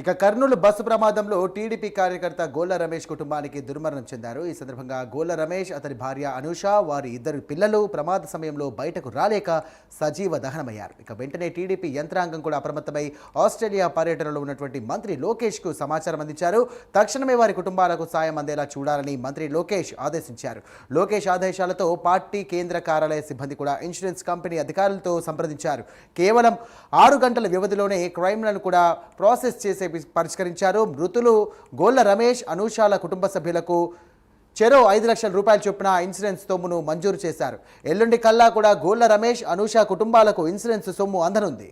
ఇక కర్నూలు బస్సు ప్రమాదంలో టీడీపీ కార్యకర్త గోల్ల రమేష్ కుటుంబానికి దుర్మరణం చెందారు. ఈ సందర్భంగా గోల్ల రమేష్ అతని భార్య అనూష వారి ఇద్దరు పిల్లలు ప్రమాద సమయంలో బయటకు రాలేక సజీవ దహనమయ్యారు. ఇక వెంటనే టీడీపీ యంత్రాంగం కూడా అప్రమత్తమై ఆస్ట్రేలియా పర్యటనలో ఉన్నటువంటి మంత్రి లోకేష్కు సమాచారం అందించారు. తక్షణమే వారి కుటుంబాలకు సాయం అందేలా చూడాలని మంత్రి లోకేష్ ఆదేశించారు. లోకేష్ ఆదేశాలతో పార్టీ కేంద్ర కార్యాలయ సిబ్బంది కూడా ఇన్సూరెన్స్ కంపెనీ అధికారులతో సంప్రదించారు. కేవలం ఆరు గంటల వ్యవధిలోనే క్రైమ్లను కూడా ప్రాసెస్ చేసే పరిష్కరించారు. మృతులు గోళ్ళ రమేష్ అనూషాల కుటుంబ సభ్యులకు చెరో ఐదు లక్షల రూపాయల చొప్పున ఇన్సూరెన్స్ సొమ్మును మంజూరు చేశారు. ఎల్లుండి కల్లా కూడా గోళ్ళ రమేష్ అనూష కుటుంబాలకు ఇన్సూరెన్స్ సొమ్ము అందనుంది.